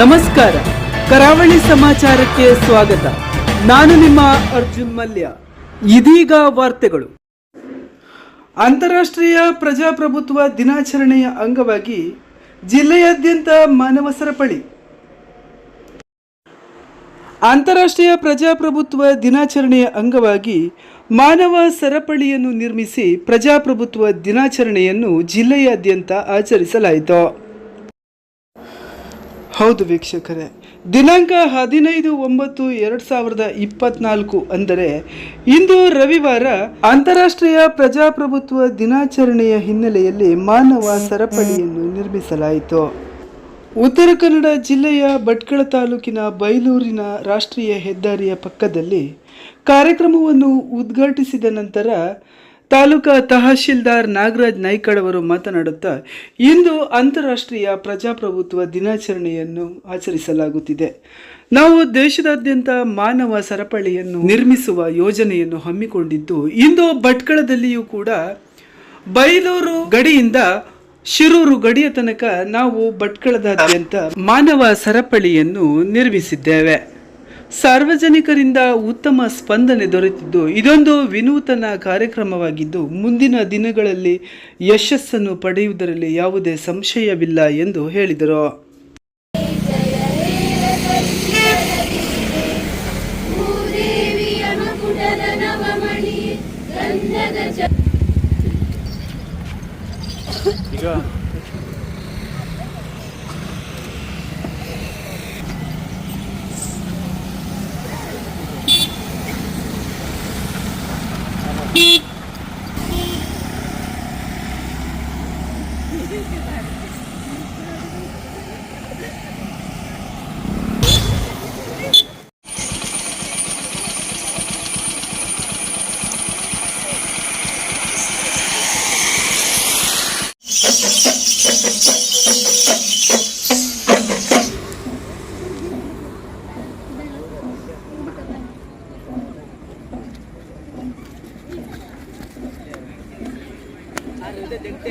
ನಮಸ್ಕಾರ. ಕರಾವಳಿ ಸಮಾಚಾರಕ್ಕೆ ಸ್ವಾಗತ. ನಾನು ನಿಮ್ಮ ಅರ್ಜುನ್ ಮಲ್ಯ. ಇದೀಗ ವಾರ್ತೆಗಳು. ಅಂತಾರಾಷ್ಟ್ರೀಯ ಪ್ರಜಾಪ್ರಭುತ್ವ ದಿನಾಚರಣೆಯ ಅಂಗವಾಗಿ ಜಿಲ್ಲೆಯಾದ್ಯಂತ ಮಾನವ ಸರಪಳಿ. ಅಂತಾರಾಷ್ಟ್ರೀಯ ಪ್ರಜಾಪ್ರಭುತ್ವ ದಿನಾಚರಣೆಯ ಅಂಗವಾಗಿ ಮಾನವ ಸರಪಳಿಯನ್ನು ನಿರ್ಮಿಸಿ ಪ್ರಜಾಪ್ರಭುತ್ವ ದಿನಾಚರಣೆಯನ್ನು ಜಿಲ್ಲೆಯಾದ್ಯಂತ ಆಚರಿಸಲಾಯಿತು. ಹೌದು ವೀಕ್ಷಕರೇ. ದಿನಾಂಕ ಹದಿನೈದು ಒಂಬತ್ತು ಎರಡು ಸಾವಿರದ ಇಪ್ಪತ್ನಾಲ್ಕು ಅಂದರೆ ಇಂದು ರವಿವಾರ ಅಂತಾರಾಷ್ಟ್ರೀಯ ಪ್ರಜಾಪ್ರಭುತ್ವ ದಿನಾಚರಣೆಯ ಹಿನ್ನೆಲೆಯಲ್ಲಿ ಮಾನವ ಸರಪಳಿಯನ್ನು ನಿರ್ಮಿಸಲಾಯಿತು. ಉತ್ತರ ಕನ್ನಡ ಜಿಲ್ಲೆಯ ಭಟ್ಕಳ ತಾಲೂಕಿನ ಬೈಲೂರಿನ ರಾಷ್ಟ್ರೀಯ ಹೆದ್ದಾರಿಯ ಪಕ್ಕದಲ್ಲಿ ಕಾರ್ಯಕ್ರಮವನ್ನು ಉದ್ಘಾಟಿಸಿದ ನಂತರ ತಾಲೂಕಾ ತಹಶೀಲ್ದಾರ್ ನಾಗರಾಜ್ ನಾಯ್ಕಡ್ ಅವರು ಮಾತನಾಡುತ್ತಾ, ಇಂದು ಅಂತಾರಾಷ್ಟ್ರೀಯ ಪ್ರಜಾಪ್ರಭುತ್ವ ದಿನಾಚರಣೆಯನ್ನು ಆಚರಿಸಲಾಗುತ್ತಿದೆ. ನಾವು ದೇಶದಾದ್ಯಂತ ಮಾನವ ಸರಪಳಿಯನ್ನು ನಿರ್ಮಿಸುವ ಯೋಜನೆಯನ್ನು ಹಮ್ಮಿಕೊಂಡಿದ್ದು, ಇಂದು ಭಟ್ಕಳದಲ್ಲಿಯೂ ಕೂಡ ಬೈಲೂರು ಗಡಿಯಿಂದ ಶಿರೂರು ಗಡಿಯ ತನಕ ನಾವು ಭಟ್ಕಳದಾದ್ಯಂತ ಮಾನವ ಸರಪಳಿಯನ್ನು ನಿರ್ಮಿಸಿದ್ದೇವೆ. ಸಾರ್ವಜನಿಕರಿಂದ ಉತ್ತಮ ಸ್ಪಂದನೆ ದೊರೆತಿದ್ದು ಇದೊಂದು ವಿನೂತನ ಕಾರ್ಯಕ್ರಮವಾಗಿದ್ದು ಮುಂದಿನ ದಿನಗಳಲ್ಲಿ ಯಶಸ್ಸನ್ನು ಪಡೆಯುವುದರಲ್ಲಿ ಯಾವುದೇ ಸಂಶಯವಿಲ್ಲ ಎಂದು ಹೇಳಿದರು. ಭೂದೇವಿಯ देखते